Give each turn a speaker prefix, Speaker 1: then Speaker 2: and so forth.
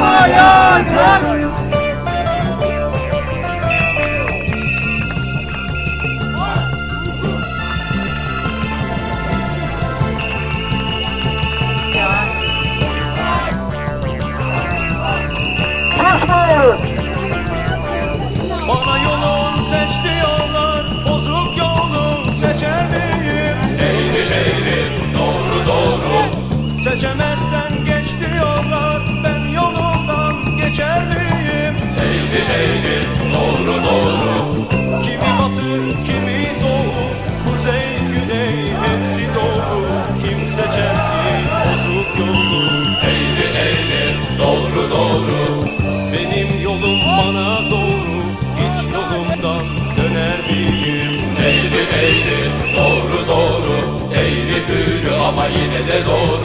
Speaker 1: hayatım
Speaker 2: Bana yolun seç diyorlar Bozuk yolu seçer miyim? Eğri eğri doğru doğru Seçemezsen geç diyorlar bana doğru Hiç yolumdan döner miyim? Eğri eğri doğru doğru Eğri büğrü ama yine de doğru